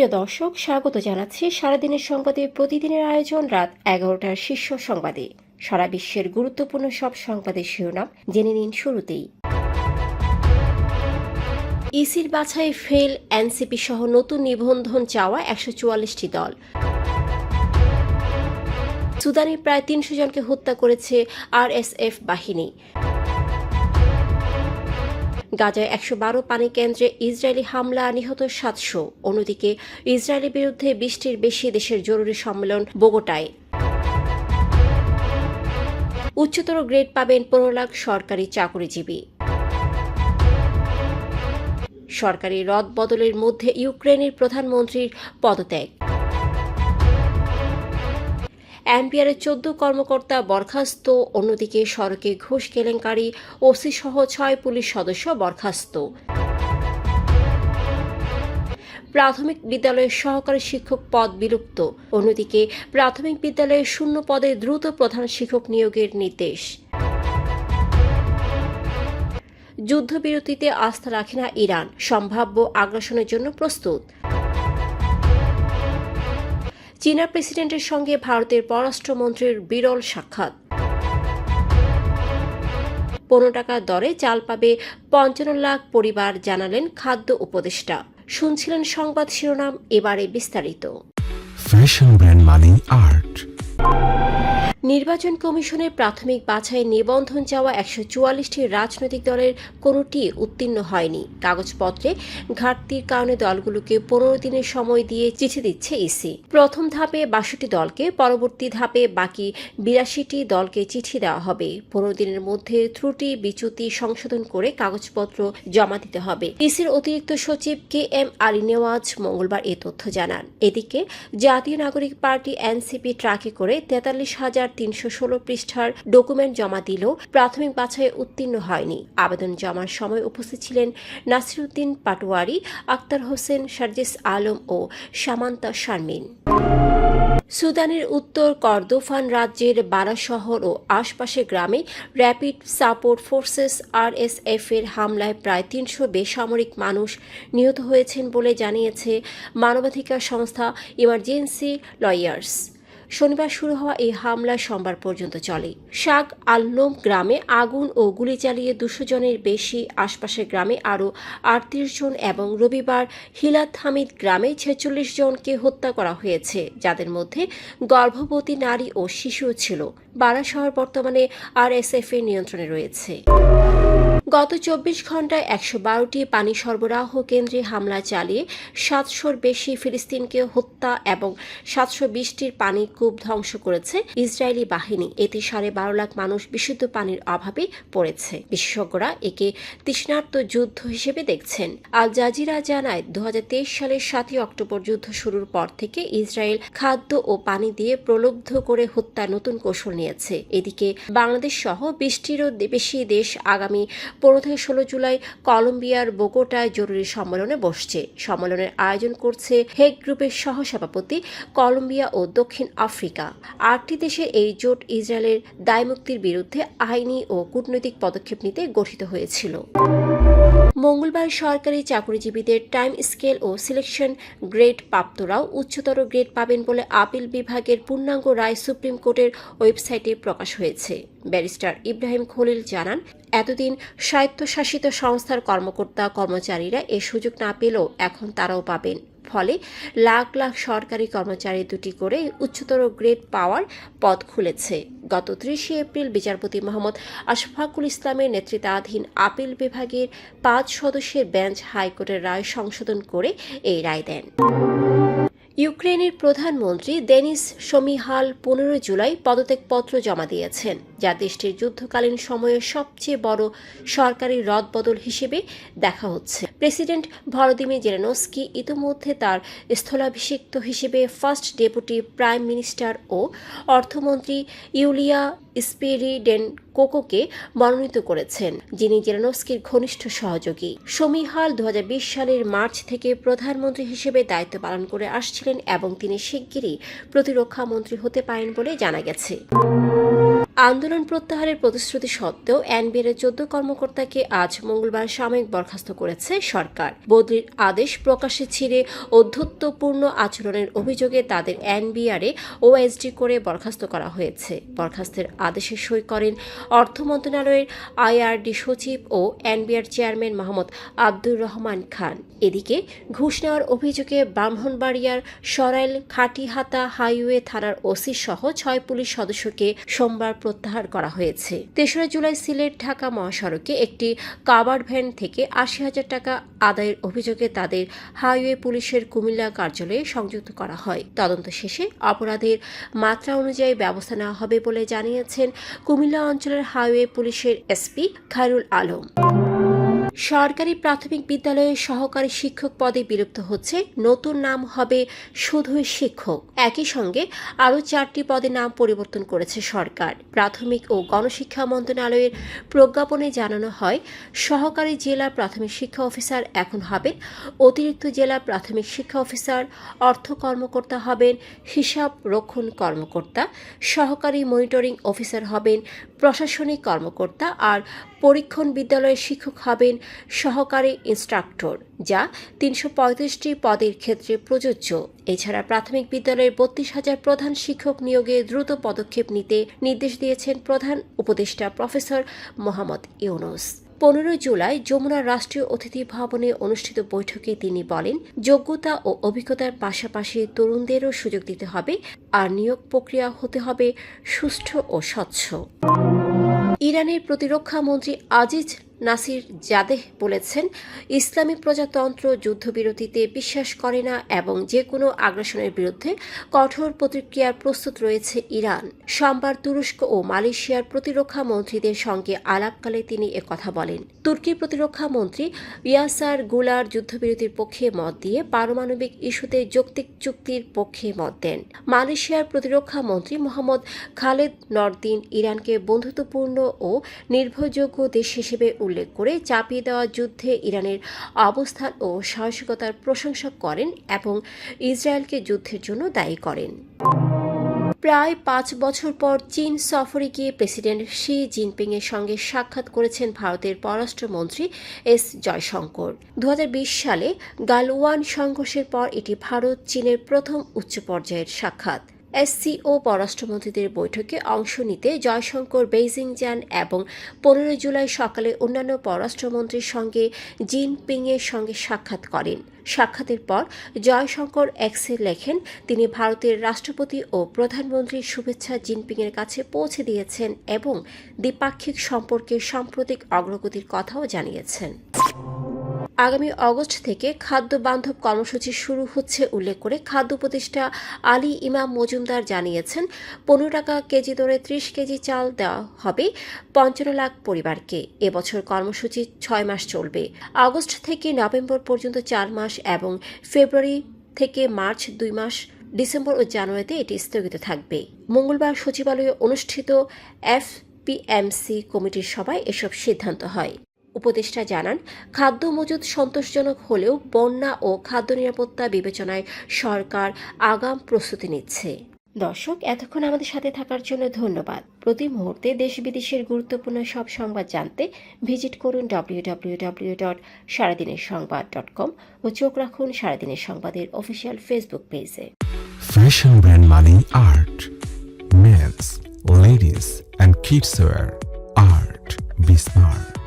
প্রিয় দর্শক, স্বাগত জানাচ্ছি সারাদিনের সংবাদে। প্রতিদিনের আয়োজন রাত এগারোটার শীর্ষ সংবাদে। সারা বিশ্বের গুরুত্বপূর্ণ সব সংবাদের শিরোনাম জেনে নিন শুরুতেই। ইসির বাছাই ফেল, এনসিপি সহ নতুন নিবন্ধন চাওয়া একশো চুয়াল্লিশটি দল। সুদানে প্রায় তিনশো জনকে হত্যা করেছে আরএসএফ বাহিনী। গাজায় একশো বারো পানি কেন্দ্রে ইসরায়েলি হামলা, নিহত সাতশো। অন্যদিকে ইসরায়েলের বিরুদ্ধে বৃষ্টির বেশি দেশের জরুরি সম্মেলন বোগোটায়। উচ্চতর গ্রেড পাবেন পনেরো লাখ সরকারি চাকরিজীবী। সরকারি রদ বদলের মধ্যে ইউক্রেনের প্রধানমন্ত্রীর পদত্যাগ। অ্যাম্পিয়ারের চোদ্দ কর্মকর্তা বরখাস্ত, অন্যদিকে সড়কে ঘুষ কেলেঙ্কারি, ওসি সহ ছয় পুলিশ সদস্য বরখাস্ত। প্রাথমিক বিদ্যালয়ের সহকারী শিক্ষক পদ বিলুপ্ত, অন্যদিকে প্রাথমিক বিদ্যালয়ের শূন্য পদে দ্রুত প্রধান শিক্ষক নিয়োগের নির্দেশ। যুদ্ধবিরতিতে আস্থা রাখে না ইরান, সম্ভাব্য আগ্রাসনের জন্য প্রস্তুত। চীনা প্রেসিডেন্টের সঙ্গে ভারতের পররাষ্ট্রমন্ত্রীর বিরল সাক্ষাৎ। পনেরো টাকা দরে চাল পাবে পঞ্চান্ন লাখ পরিবার, জানালেন খাদ্য উপদেষ্টা। শুনছিলেন সংবাদ শিরোনাম, এবারে বিস্তারিত। ফ্যাশন ব্র্যান্ড মানে আর্ট নির্বাচন কমিশনের প্রাথমিক বাছাই নিবন্ধন চাওয়া একশো চুয়াল্লিশটি রাজনৈতিক দলের কোনোটি উত্তীর্ণ হয়নি। কাগজপত্রে ঘাটতির কারণে দলগুলোকে পনেরো দিনের সময় দিয়ে চিঠি দিচ্ছে ইসি। প্রথম ধাপে বাষট্টি দলকে, পরবর্তী ধাপে বাকি বিরাশিটি দলকে চিঠি দেওয়া হবে। পনেরো দিনের মধ্যে ত্রুটি, বিচ্যুতি সংশোধন করে কাগজপত্র জমা দিতে হবে। ইসির অতিরিক্ত সচিব কে এম আলী নেওয়াজ মঙ্গলবার এ তথ্য জানান। এদিকে জাতীয় নাগরিক পার্টি এনসিপি ট্রাকে করে তেতাল্লিশ হাজার তিনশো ষোলো পৃষ্ঠার ডকুমেন্ট জমা দিলেও প্রাথমিক বাছাইয়ে উত্তীর্ণ হয়নি। আবেদন জমার সময় উপস্থিত ছিলেন নাসিরুদ্দিন পাটোয়ারি, আক্তার হোসেন, সার্জিস আলম ও সামান্তা শারমিন। সুদানের উত্তর কর্দোফান রাজ্যের বারা শহর ও আশপাশের গ্রামে র্যাপিড সাপোর্ট ফোর্সেস আরএসএফ এর হামলায় প্রায় তিনশো বেসামরিক মানুষ নিহত হয়েছেন বলে জানিয়েছে মানবাধিকার সংস্থা ইমার্জেন্সি লয়ার্স। শনিবার শুরু হওয়া এই হামলা সোমবার পর্যন্ত চলে। শাক আলনোম গ্রামে আগুন ও গুলি চালিয়ে দুশো জনের বেশি আশপাশের গ্রামে আরও আটত্রিশ জন এবং রবিবার হিলাত হামিদ গ্রামে ছেচল্লিশ জনকে হত্যা করা হয়েছে, যাদের মধ্যে গর্ভবতী নারী ও শিশুও ছিল। বারা শহর বর্তমানে আরএসএফ এর নিয়ন্ত্রণে রয়েছে। গত চব্বিশ ঘন্টায় একশো বারোটি পানি সরবরাহ কেন্দ্রে হামলা চালিয়ে সাতশোর বেশি ফিলিস্তিনকে হত্যা এবং সাতশো বিশটির পানি কূপ ধ্বংস করেছে ইসরায়েলি বাহিনী। এতে সাড়ে বারো লাখ মানুষ বিশুদ্ধ পানির অভাবে পড়েছে। বিশেষজ্ঞরা একে তৃষ্ণার্ত যুদ্ধ হিসেবে দেখছেন। আল জাজিরা জানায় দু হাজার তেইশ সালের সাতই অক্টোবর যুদ্ধ শুরুর পর থেকে ইসরায়েল খাদ্য ও পানি দিয়ে প্রলুব্ধ করে হত্যা নতুন কৌশল নিয়েছে। এদিকে বাংলাদেশ সহ বিশটিরও বেশি দেশ আগামী পনেরো থেকে ষোলো জুলাই কলম্বিয়ার বোগোটায় জরুরি সম্মেলনে বসছে। সম্মেলনের আয়োজন করছে হেগ গ্রুপের সহসভাপতি কলম্বিয়া ও দক্ষিণ আফ্রিকা। আটটি দেশের এই জোট ইসরায়েলের দায়মুক্তির বিরুদ্ধে আইনি ও কূটনৈতিক পদক্ষেপ নিতে গঠিত হয়েছিল। মঙ্গলবার সরকারি চাকরিজীবীদের টাইম স্কেল ও সিলেকশন গ্রেড প্রাপ্তরাও উচ্চতর গ্রেড পাবেন বলে আপিল বিভাগের পূর্ণাঙ্গ রায় সুপ্রিম কোর্টের ওয়েবসাইটে প্রকাশ হয়েছে। ব্যারিস্টার ইব্রাহিম খলিল জানান এতদিন স্বায়ত্তশাসিত সংস্থার কর্মকর্তা কর্মচারীরা এ সুযোগ না পেলেও এখন তারাও পাবেন। ফলে লাখ লাখ সরকারি কর্মচারী দুটি করে উচ্চতর গ্রেড পাওয়ার পদ খুলেছে। গত ত্রিশে এপ্রিল বিচারপতি মোহাম্মদ আশফাকুল ইসলামের নেতৃত্বাধীন আপিল বিভাগের পাঁচ সদস্যের বেঞ্চ হাইকোর্টের রায় সংশোধন করে এই রায় দেন। ইউক্রেনের প্রধানমন্ত্রী দেনিস সমিহাল পনেরো জুলাই পদত্যাগপত্র জমা দিয়েছেন, যা দেশটির যুদ্ধকালীন সময়ে সবচেয়ে বড় সরকারি রদবদল হিসেবে দেখা হচ্ছে। প্রেসিডেন্ট ভলোদিমির জেলেনস্কি ইতিমধ্যে তার স্থলাভিষিক্ত হিসেবে ফার্স্ট ডেপুটি প্রাইম মিনিস্টার ও অর্থমন্ত্রী ইউলিয়া স্পেরিডেন কোকোকে মনোনীত করেছেন, যিনি জেলেনস্কির ঘনিষ্ঠ সহযোগী। শমিহাল দু হাজার বিশ সালের মার্চ থেকে প্রধানমন্ত্রী হিসেবে দায়িত্ব পালন করে আসছিলেন এবং তিনি শিগগিরই প্রতিরক্ষা মন্ত্রী হতে পারেন বলে জানা গেছে। আন্দোলন প্রত্যাহারের প্রতিশ্রুতি সত্ত্বেও এনবিআর এর চোদ্দ কর্মকর্তাকে আজ মঙ্গলবার সাময়িক বরখাস্ত করেছে সরকার। বদলির আদেশ প্রকাশে ছিঁড়ে অধ্যত্বপূর্ণ আচরণের অভিযোগে তাদের এনবিআরে ওএসডি করে বরখাস্ত করা হয়েছে। বরখাস্তের আদেশে সই করেন অর্থ মন্ত্রণালয়ের আইআরডি সচিব ও এনবিআর চেয়ারম্যান মোহাম্মদ আব্দুর রহমান খান। এদিকে ঘুষ নেওয়ার অভিযোগে ব্রাহ্মণবাড়িয়ার সরাইল খাটিহাতা হাইওয়ে থানার ওসি সহ ছয় পুলিশ সদস্যকে সোমবার প্রত্যাহার করা হয়েছে। তেসরা জুলাই সিলেট ঢাকা মহাসড়কে একটি কাবার ভ্যান থেকে আশি হাজার টাকা আদায়ের অভিযোগে তাদের হাইওয়ে পুলিশের কুমিল্লা কার্যালয়ে সংযুক্ত করা হয়। তদন্ত শেষে অপরাধের মাত্রা অনুযায়ী ব্যবস্থা নেওয়া হবে বলে জানিয়েছেন কুমিল্লা অঞ্চলের হাইওয়ে পুলিশের এসপি খায়রুল আলম। সরকারি প্রাথমিক বিদ্যালয়ে সহকারী শিক্ষক পদে বিলুপ্ত হচ্ছে। নতুন নাম হবে শুধুই শিক্ষক। একই সঙ্গে আরও চারটি পদে নাম পরিবর্তন করেছে সরকার। প্রাথমিক ও গণশিক্ষা মন্ত্রণালয়ের প্রজ্ঞাপনে জানানো হয়, সহকারী জেলা প্রাথমিক শিক্ষা অফিসার এখন হবেন, অতিরিক্ত জেলা প্রাথমিক শিক্ষা অফিসার, অর্থ কর্মকর্তা হবেন, হিসাব রক্ষণ কর্মকর্তা, সহকারী মনিটরিং অফিসার হবেন, প্রশাসনিক কর্মকর্তা, আর পরীক্ষণ বিদ্যালয়ের শিক্ষক হবেন সহকারী ইনস্ট্রাক্টর, যা তিনশো পদের ক্ষেত্রে প্রযোজ্য। এছাড়া প্রাথমিক বিদ্যালয়ের বত্রিশ হাজার প্রধান শিক্ষক নিয়োগে দ্রুত পদক্ষেপ নিতে নির্দেশ দিয়েছেন প্রধান উপদেষ্টা প্রফেসর মোহাম্মদ ইউনুস। পনেরোই জুলাই যমুনা রাষ্ট্রীয় অতিথি ভবনে অনুষ্ঠিত বৈঠকে তিনি বলেন, যোগ্যতা ও অভিজ্ঞতার পাশাপাশি তরুণদেরও সুযোগ দিতে হবে, আর নিয়োগ প্রক্রিয়া হতে হবে সুষ্ঠু ও স্বচ্ছ। ইরানের প্রতিরক্ষা মন্ত্রী আজিজ নাসির জাদেহ বলেছেন, ইসলামী প্রজাতন্ত্র যুদ্ধবিরতিতে বিশ্বাস করে না এবং যে কোনো আগ্রাসনের বিরুদ্ধে কঠোর প্রতিক্রিয়ার প্রস্তুত রয়েছে ইরান। সোমবার তুরস্ক ও মালয়েশিয়ার প্রতিরক্ষা মন্ত্রীদের সঙ্গে আলাপকালে তিনি একথা বলেন। তুর্কি প্রতিরক্ষা মন্ত্রী ইয়াসারগুলার যুদ্ধবিরতির পক্ষে মত দিয়ে পারমাণবিক ইস্যুতে যৌক্তিক চুক্তির পক্ষে মত দেন। মালয়েশিয়ার প্রতিরক্ষা মন্ত্রী মোহাম্মদ খালেদ নরদিন ইরানকে বন্ধুত্বপূর্ণ ও নির্ভরযোগ্য দেশ হিসেবে উল্লেখ করে চাপিয়ে দেওয়া যুদ্ধে ইরানের অবস্থান ও সাহসিকতার প্রশংসা করেন এবং ইসরায়েলকে যুদ্ধের জন্য দায়ী করেন। প্রায় পাঁচ বছর পর চীন সফরে গিয়ে প্রেসিডেন্ট শি জিনপিং এর সঙ্গে সাক্ষাৎ করেছেন ভারতের পররাষ্ট্রমন্ত্রী এস জয়শঙ্কর। দু হাজার বিশ সালে গালওয়ান সংঘর্ষের পর এটি ভারত চীনের প্রথম উচ্চ পর্যায়ের সাক্ষাৎ। এসসিও পররাষ্ট্রমন্ত্রীদের বৈঠকে অংশ নিতে জয়শঙ্কর বেইজিং যান এবং পনেরোই জুলাই সকালে অন্যান্য পররাষ্ট্রমন্ত্রীর সঙ্গে জিনপিং এর সঙ্গে সাক্ষাৎ করেন। সাক্ষাতের পর জয়শঙ্কর এক্সে লেখেন, তিনি ভারতের রাষ্ট্রপতি ও প্রধানমন্ত্রীর শুভেচ্ছা জিনপিংয়ের কাছে পৌঁছে দিয়েছেন এবং দ্বিপাক্ষিক সম্পর্কের সাম্প্রতিক অগ্রগতির কথাও জানিয়েছেন। আগামী অগস্ট থেকে খাদ্য বান্ধব কর্মসূচি শুরু হচ্ছে উল্লেখ করে খাদ্য উপদেষ্টা আলী ইমাম মজুমদার জানিয়েছেন, পনেরো টাকা কেজি দরে ত্রিশ কেজি চাল দেওয়া হবে পঞ্চান্ন লাখ পরিবারকে। এবছর কর্মসূচি ছয় মাস চলবে। আগস্ট থেকে নভেম্বর পর্যন্ত চার মাস এবং ফেব্রুয়ারি থেকে মার্চ দুই মাস, ডিসেম্বর ও জানুয়ারিতে এটি স্থগিত থাকবে। মঙ্গলবার সচিবালয়ে অনুষ্ঠিত এফ এফপিএমসি কমিটির সভায় এসব সিদ্ধান্ত হয়। উপদেষ্টা জানান খাদ্য মজুদ সন্তোষজনক হলেও বন্যা ও খাদ্য নিরাপত্তা বিবেচনায় সরকার আগাম প্রস্তুতি নিচ্ছে দর্শক এতক্ষণ আমাদের সাথে থাকার জন্য ধন্যবাদ প্রতি মুহূর্তে দেশ বিদেশের গুরুত্বপূর্ণ সব সংবাদ জানতে ভিজিট করুন ডব্লিউ ডব্লিউ ডব্লিউ ডট সারাদিনের সংবাদ ডট কম ও চোখ রাখুন সারাদিনের সংবাদের অফিসিয়াল ফেসবুক পেজে Art. Men's, ladies, and kids wear. Art. Be smart.